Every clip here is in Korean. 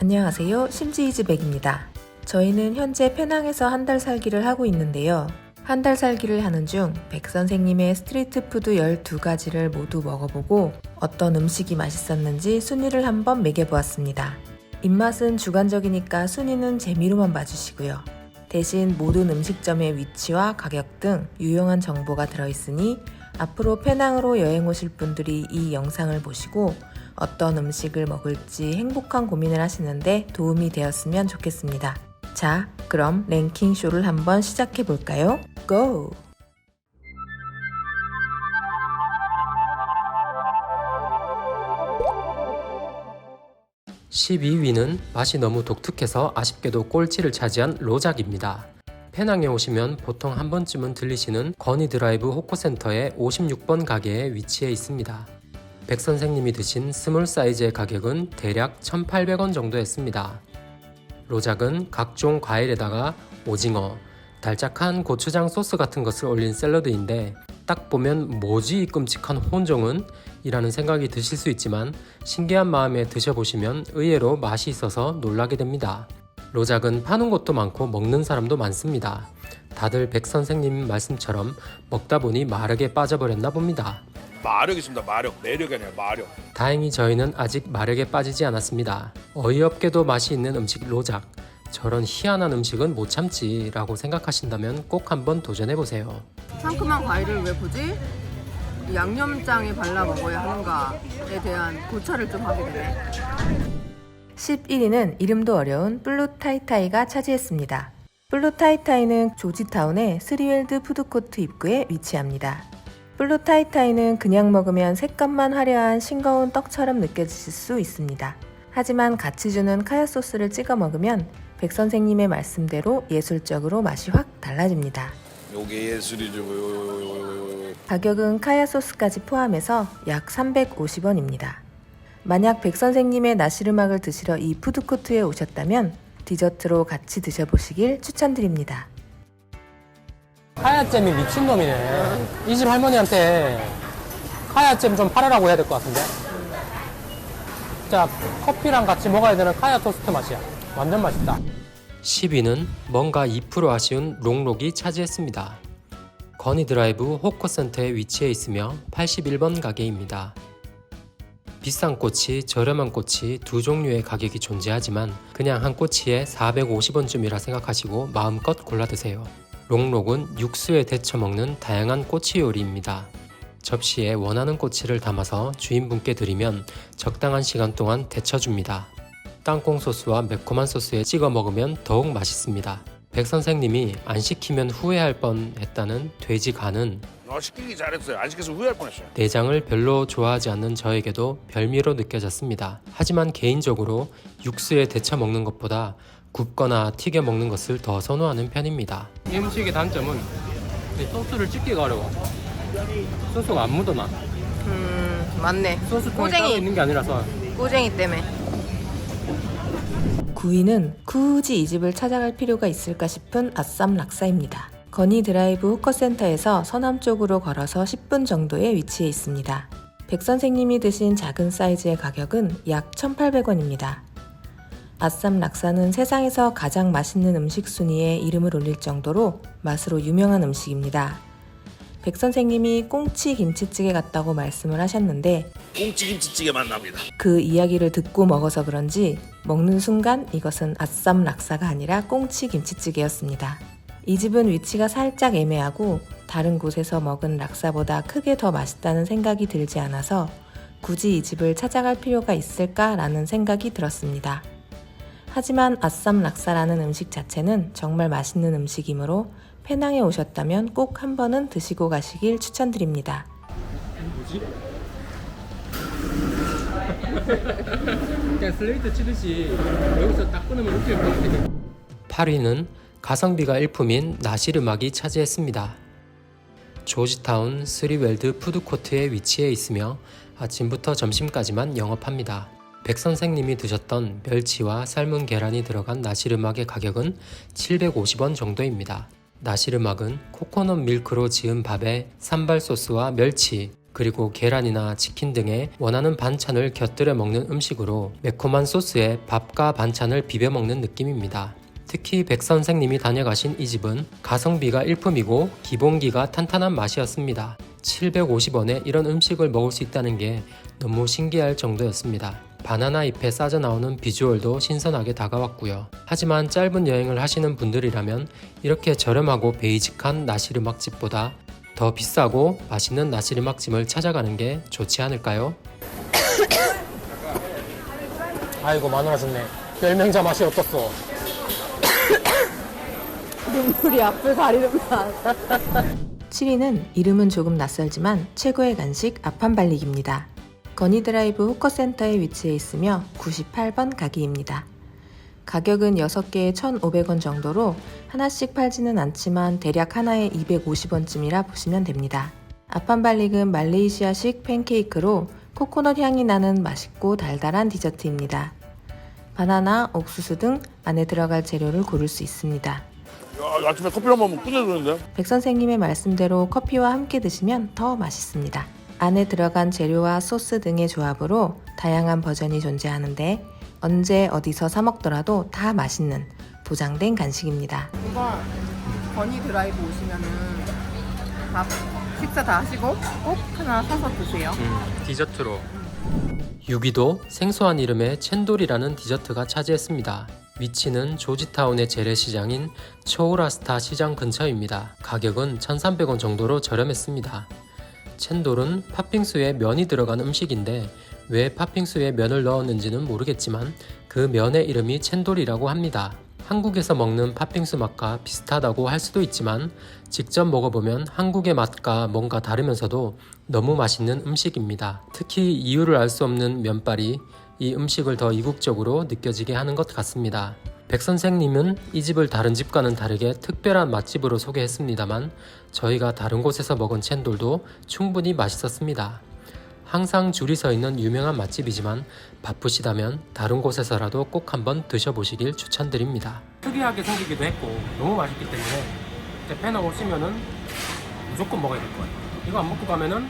안녕하세요. 심지이즈 백입니다. 저희는 현재 페낭에서 한 달 살기를 하고 있는데요. 한 달 살기를 하는 중 백 선생님의 스트리트 푸드 12가지를 모두 먹어보고 어떤 음식이 맛있었는지 순위를 한번 매겨보았습니다. 입맛은 주관적이니까 순위는 재미로만 봐주시고요. 대신 모든 음식점의 위치와 가격 등 유용한 정보가 들어있으니 앞으로 페낭으로 여행 오실 분들이 이 영상을 보시고 어떤 음식을 먹을지 행복한 고민을 하시는데 도움이 되었으면 좋겠습니다. 자, 그럼 랭킹 쇼를 한번 시작해 볼까요? 고! 12위는 맛이 너무 독특해서 아쉽게도 꼴찌를 차지한 로작입니다. 페낭에 오시면 보통 한 번쯤은 들리시는 건이 드라이브 호코센터의 56번 가게에 위치해 있습니다. 백 선생님이 드신 스몰 사이즈의 가격은 대략 1,800원 정도 했습니다. 로작은 각종 과일에다가 오징어, 달짝한 고추장 소스 같은 것을 올린 샐러드인데 딱 보면 뭐지 이 끔찍한 혼종은? 이라는 생각이 드실 수 있지만 신기한 마음에 드셔보시면 의외로 맛이 있어서 놀라게 됩니다. 로작은 파는 곳도 많고 먹는 사람도 많습니다. 다들 백 선생님 말씀처럼 먹다 보니 마르게 빠져버렸나 봅니다. 마력 있습니다. 마력. 매력이 아니라 마력. 다행히 저희는 아직 마르게 빠지지 않았습니다. 어이없게도 맛이 있는 음식 로작. 저런 희한한 음식은 못 참지라고 생각하신다면 꼭 한번 도전해 보세요. 상큼한 과일을 왜 보지? 이 양념장에 발라 먹어야 하는가에 대한 고찰을 좀 하게 되네. 11위는 이름도 어려운 플루타이타이가 차지했습니다. 플루타이타이는 조지타운의 스리웰드 푸드코트 입구에 위치합니다. 플루타이타이는 그냥 먹으면 색감만 화려한 싱거운 떡처럼 느껴지실 수 있습니다. 하지만 같이 주는 카야 소스를 찍어 먹으면 백 선생님의 말씀대로 예술적으로 맛이 확 달라집니다. 요게 예술이죠. 가격은 카야 소스까지 포함해서 약 350원입니다. 만약 백 선생님의 나시르막을 드시러 이 푸드코트에 오셨다면 디저트로 같이 드셔보시길 추천드립니다. 카야잼이 미친놈이네. 이 집 할머니한테 카야잼 좀 팔으라고 해야 될 것 같은데. 진짜 커피랑 같이 먹어야 되는 카야 토스트 맛이야. 완전 맛있다. 10위는 뭔가 2% 아쉬운 롱록이 차지했습니다. 건이 드라이브 호커센터에 위치해 있으며 81번 가게입니다. 비싼 꼬치, 저렴한 꼬치 두 종류의 가격이 존재하지만 그냥 한 꼬치에 450원쯤이라 생각하시고 마음껏 골라 드세요. 롱록은 육수에 데쳐 먹는 다양한 꼬치 요리입니다. 접시에 원하는 꼬치를 담아서 주인분께 드리면 적당한 시간 동안 데쳐줍니다. 땅콩 소스와 매콤한 소스에 찍어 먹으면 더욱 맛있습니다. 백 선생님이 안 시키면 후회할 뻔 했다는 돼지 간은 아, 시키기 잘했어요. 안 시켜서 후회할 뻔했어요. 내장을 별로 좋아하지 않는 저에게도 별미로 느껴졌습니다. 하지만 개인적으로 육수에 데쳐 먹는 것보다 굽거나 튀겨 먹는 것을 더 선호하는 편입니다. 이 음식의 단점은 소스를 찍기가 어려워. 소스가 안 묻어나. 음, 맞네. 소스 통에 꼬쟁이. 있는 게 아니라서 꼬쟁이 때문에. 9위는 굳이 이 집을 찾아갈 필요가 있을까 싶은 아쌈 락사입니다. 건이 드라이브 후커센터에서 서남 쪽으로 걸어서 10분 정도에 위치해 있습니다. 백 선생님이 드신 작은 사이즈의 가격은 약 1,800원입니다. 아쌈 락사는 세상에서 가장 맛있는 음식 순위에 이름을 올릴 정도로 맛으로 유명한 음식입니다. 백 선생님이 꽁치 김치찌개 같다고 말씀을 하셨는데 꽁치 김치찌개 맛납니다. 그 이야기를 듣고 먹어서 그런지 먹는 순간 이것은 아쌈 락사가 아니라 꽁치 김치찌개였습니다. 이 집은 위치가 살짝 애매하고 다른 곳에서 먹은 락사보다 크게 더 맛있다는 생각이 들지 않아서 굳이 이 집을 찾아갈 필요가 있을까라는 생각이 들었습니다. 하지만 아쌈 락사라는 음식 자체는 정말 맛있는 음식이므로 페낭에 오셨다면 꼭 한 번은 드시고 가시길 추천드립니다. 뭐지? 그냥 슬레이트 치듯이 여기서 딱 끊으면 같아. 8위는 가성비가 일품인 나시르막이 차지했습니다. 조지타운 스리웰드 푸드코트에 위치해 있으며 아침부터 점심까지만 영업합니다. 백 선생님이 드셨던 멸치와 삶은 계란이 들어간 나시르막의 가격은 750원 정도입니다. 나시르막은 코코넛 밀크로 지은 밥에 산발 소스와 멸치, 그리고 계란이나 치킨 등의 원하는 반찬을 곁들여 먹는 음식으로 매콤한 소스에 밥과 반찬을 비벼 먹는 느낌입니다. 특히 백 선생님이 다녀가신 이 집은 가성비가 일품이고 기본기가 탄탄한 맛이었습니다. 750원에 이런 음식을 먹을 수 있다는 게 너무 신기할 정도였습니다. 바나나 잎에 싸져 나오는 비주얼도 신선하게 다가왔고요. 하지만 짧은 여행을 하시는 분들이라면 이렇게 저렴하고 베이직한 나시르 막집보다 더 비싸고 맛있는 나시르 막집을 찾아가는 게 좋지 않을까요? 아이고 마누라졌네. 멸명자 맛이 어떻소? 눈물이 앞을 가리는 맛. 7위는 이름은 조금 낯설지만 최고의 간식 아판발릭입니다. 건이드라이브 호커센터에 위치해 있으며 98번 가게입니다. 가격은 6개에 1,500원 정도로 하나씩 팔지는 않지만 대략 하나에 250원쯤이라 보시면 됩니다. 아판발릭은 말레이시아식 팬케이크로 코코넛 향이 나는 맛있고 달달한 디저트입니다. 바나나, 옥수수 등 안에 들어갈 재료를 고를 수 있습니다. 야, 아침에 커피 한번 끝내주는데? 백 선생님의 말씀대로 커피와 함께 드시면 더 맛있습니다. 안에 들어간 재료와 소스 등의 조합으로 다양한 버전이 존재하는데 언제 어디서 사 먹더라도 다 맛있는 보장된 간식입니다. 이거 건이 드라이브 오시면은 밥 식사 다 하시고 꼭 하나 사서 드세요. 디저트로 6위도 생소한 이름의 챈돌이라는 디저트가 차지했습니다. 위치는 조지타운의 재래시장인 초우라스타 시장 근처입니다. 가격은 1,300원 정도로 저렴했습니다. 챈돌은 팥빙수에 면이 들어간 음식인데 왜 팥빙수에 면을 넣었는지는 모르겠지만 그 면의 이름이 챈돌이라고 합니다. 한국에서 먹는 팥빙수 맛과 비슷하다고 할 수도 있지만 직접 먹어보면 한국의 맛과 뭔가 다르면서도 너무 맛있는 음식입니다. 특히 이유를 알 수 없는 면발이 이 음식을 더 이국적으로 느껴지게 하는 것 같습니다. 백 선생님은 이 집을 다른 집과는 다르게 특별한 맛집으로 소개했습니다만 저희가 다른 곳에서 먹은 챈돌도 충분히 맛있었습니다. 항상 줄이 서 있는 유명한 맛집이지만 바쁘시다면 다른 곳에서라도 꼭 한번 드셔보시길 추천드립니다. 특이하게 생기기도 했고 너무 맛있기 때문에 페나 오시면은 무조건 먹어야 될 거예요. 이거 안 먹고 가면은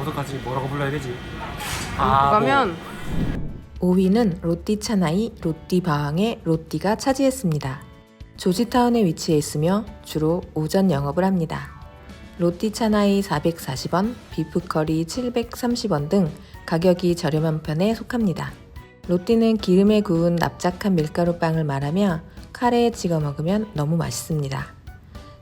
어떡하지? 뭐라고 불러야 되지? 아, 가면 5위는 로띠 차나이 로띠 바왕의 로띠가 차지했습니다. 조지타운에 위치해 있으며 주로 오전 영업을 합니다. 로띠 차나이 440원, 비프커리 730원 등 가격이 저렴한 편에 속합니다. 로띠는 기름에 구운 납작한 밀가루 빵을 말하며 카레에 찍어 먹으면 너무 맛있습니다.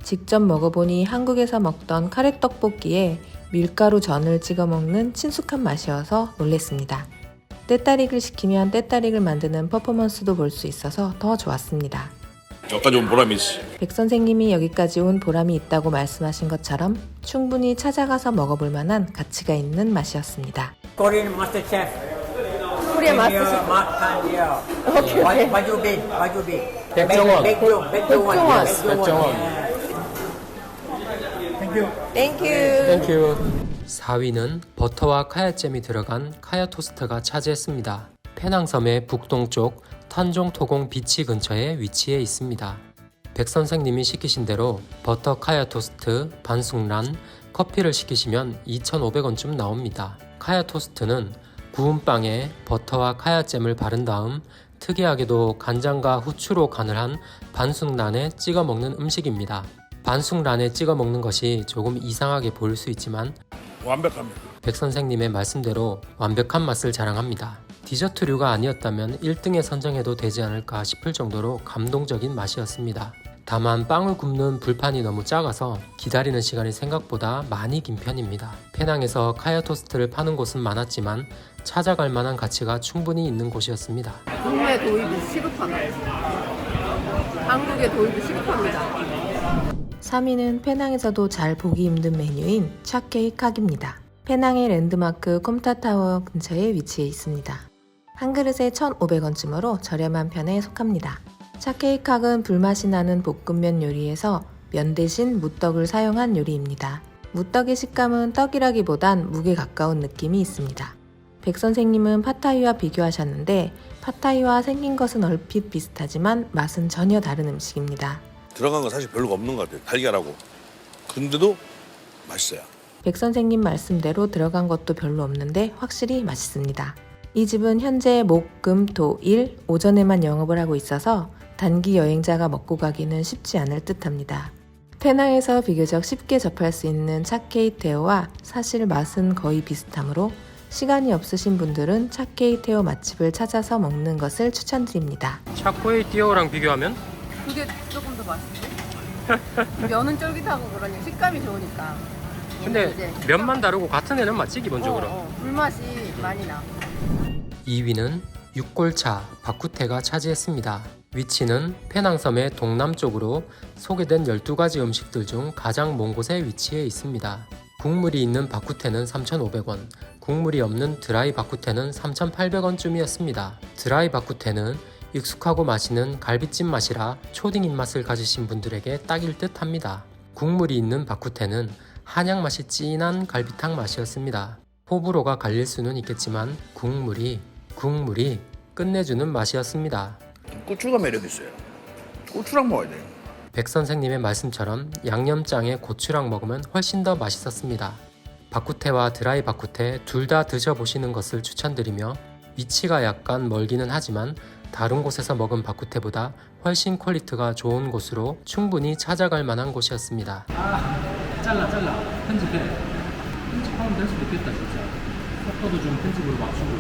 직접 먹어보니 한국에서 먹던 카레 떡볶이에 밀가루 전을 찍어 먹는 친숙한 맛이어서 놀랬습니다. 때따릭을 시키면 때따릭을 만드는 퍼포먼스도 볼 수 있어서 더 좋았습니다. 여기까지 온 보람이 있어. 백 선생님이 여기까지 온 보람이 있다고 말씀하신 것처럼 충분히 찾아가서 먹어볼 만한 가치가 있는 맛이었습니다. Korean Master Chef. 코리아 마스터 Mark Kandil. 오케이, 오케이. You big? 백종원. 백종. 백종원. 백종원. 백종원. Thank you. 땡큐. 땡큐. 4위는 버터와 카야잼이 들어간 카야 토스트가 차지했습니다. 페낭섬의 북동쪽 탄종 토공 비치 근처에 위치해 있습니다. 백 선생님이 시키신 대로 버터 카야 토스트, 반숙란, 커피를 시키시면 2,500원쯤 나옵니다. 카야 토스트는 구운 빵에 버터와 카야잼을 바른 다음 특이하게도 간장과 후추로 간을 한 반숙란에 찍어 먹는 음식입니다. 반숙란에 찍어 먹는 것이 조금 이상하게 보일 수 있지만 완벽합니다. 백 선생님의 말씀대로 완벽한 맛을 자랑합니다. 디저트류가 아니었다면 1등에 선정해도 되지 않을까 싶을 정도로 감동적인 맛이었습니다. 다만 빵을 굽는 불판이 너무 작아서 기다리는 시간이 생각보다 많이 긴 편입니다. 페낭에서 카야 토스트를 파는 곳은 많았지만 찾아갈 만한 가치가 충분히 있는 곳이었습니다. 국내 도입이 시급하다. 한국의 도입이 시급합니다. 3위는 페낭에서도 잘 보기 힘든 메뉴인 차케이캅입니다. 페낭의 랜드마크 콤타타워 근처에 위치해 있습니다. 한 그릇에 1,500원쯤으로 저렴한 편에 속합니다. 차케이캅은 불맛이 나는 볶음면 요리에서 면 대신 무떡을 사용한 요리입니다. 무떡의 식감은 떡이라기보단 묵에 가까운 느낌이 있습니다. 백 선생님은 파타이와 비교하셨는데 파타이와 생긴 것은 얼핏 비슷하지만 맛은 전혀 다른 음식입니다. 들어간 건 사실 별로가 없는 것 같아요. 달걀하고. 근데도 맛있어요. 백 선생님 말씀대로 들어간 것도 별로 없는데 확실히 맛있습니다. 이 집은 현재 목, 금, 토, 일 오전에만 영업을 하고 있어서 단기 여행자가 먹고 가기는 쉽지 않을 듯합니다. 페낭에서 비교적 쉽게 접할 수 있는 차케이테오와 사실 맛은 거의 비슷하므로 시간이 없으신 분들은 차케이테오 맛집을 찾아서 먹는 것을 추천드립니다. 차코에티오랑 비교하면 그게 조금 더 맛있지? 면은 쫄깃하고 그러니 식감이 좋으니까. 근데 이제 면만 다르고 같은 애는 맞지 기본적으로. 어, 어, 불맛이 많이 나. 2위는 육골차 바쿠테가 차지했습니다. 위치는 페낭섬의 동남쪽으로 소개된 12가지 음식들 중 가장 먼 곳에 위치해 있습니다. 국물이 있는 바쿠테는 3,500원, 국물이 없는 드라이 바쿠테는 3,800원쯤이었습니다. 드라이 바쿠테는 익숙하고 맛있는 갈비찜 맛이라 초딩 입맛을 가지신 분들에게 딱일 듯 합니다. 국물이 있는 바쿠테는 한약 맛이 진한 갈비탕 맛이었습니다. 호불호가 갈릴 수는 있겠지만 국물이 국물이 끝내주는 맛이었습니다. 고추가 매력 있어요. 고추랑 먹어야 돼요. 백 선생님의 말씀처럼 양념장에 고추랑 먹으면 훨씬 더 맛있었습니다. 바쿠테와 드라이 바쿠테 둘 다 드셔보시는 것을 추천드리며 위치가 약간 멀기는 하지만 다른 곳에서 먹은 바쿠테보다 훨씬 퀄리티가 좋은 곳으로 충분히 찾아갈 만한 곳이었습니다. 잘라 잘라 편집해. 편집하면 될 수도 있겠다 진짜. 속도도 좀 편집으로 맞추고.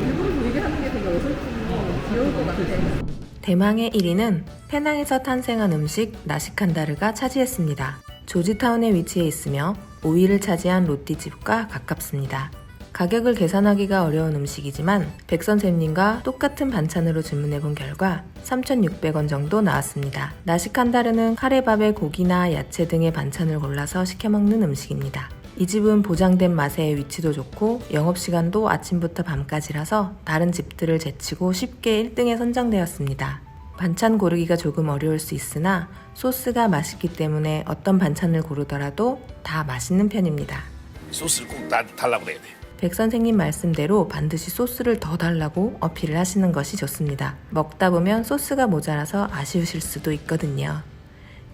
일부러 보이게 하는 게 되게 어설프고 귀여울 것 같아. 대망의 1위는 페낭에서 탄생한 음식 나시칸다르가 차지했습니다. 조지타운에 위치해 있으며 5위를 차지한 로띠집과 가깝습니다. 가격을 계산하기가 어려운 음식이지만 백선생님과 똑같은 반찬으로 주문해 본 결과 3,600원 정도 나왔습니다. 나시칸다르는 카레밥에 고기나 야채 등의 반찬을 골라서 시켜 먹는 음식입니다. 이 집은 보장된 맛에 위치도 좋고 영업시간도 아침부터 밤까지라서 다른 집들을 제치고 쉽게 1등에 선정되었습니다. 반찬 고르기가 조금 어려울 수 있으나 소스가 맛있기 때문에 어떤 반찬을 고르더라도 다 맛있는 편입니다. 소스를 꼭 다, 달라고 그래야 돼. 백 선생님 말씀대로 반드시 소스를 더 달라고 어필을 하시는 것이 좋습니다. 먹다 보면 소스가 모자라서 아쉬우실 수도 있거든요.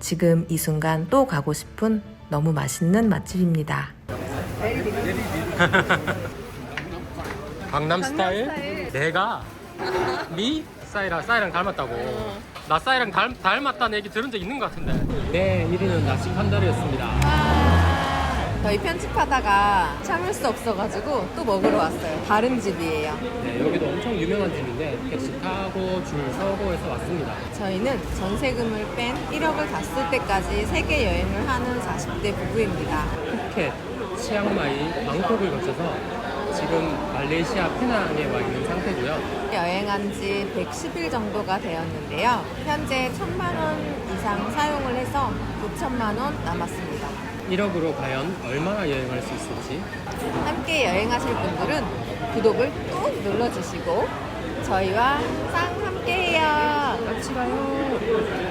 지금 이 순간 또 가고 싶은 너무 맛있는 맛집입니다. 강남 스타일? 내가 미 싸이랑 싸이랑 닮았다고. 나 싸이랑 닮, 닮았다는 얘기 들은 적 있는 것 같은데. 네, 1위는 나식 한 달이었습니다. 저희 편집하다가 참을 수 없어가지고 또 먹으러 왔어요. 다른 집이에요. 네, 여기도 엄청 유명한 집인데 택시 타고 줄 서고 해서 왔습니다. 저희는 전세금을 뺀 1억을 다쓸 때까지 세계 여행을 하는 40대 부부입니다. 푸켓, 치앙마이, 방콕을 거쳐서 지금 말레이시아 페낭에 와 있는 상태고요. 여행한 지 110일 정도가 되었는데요. 현재 1천만 원 이상 사용을 해서 9천만 원 남았습니다. 1억으로 과연 얼마나 여행할 수 있을지 함께 여행하실 분들은 구독을 꾹 눌러주시고 저희와 항상 함께해요. 같이 가요.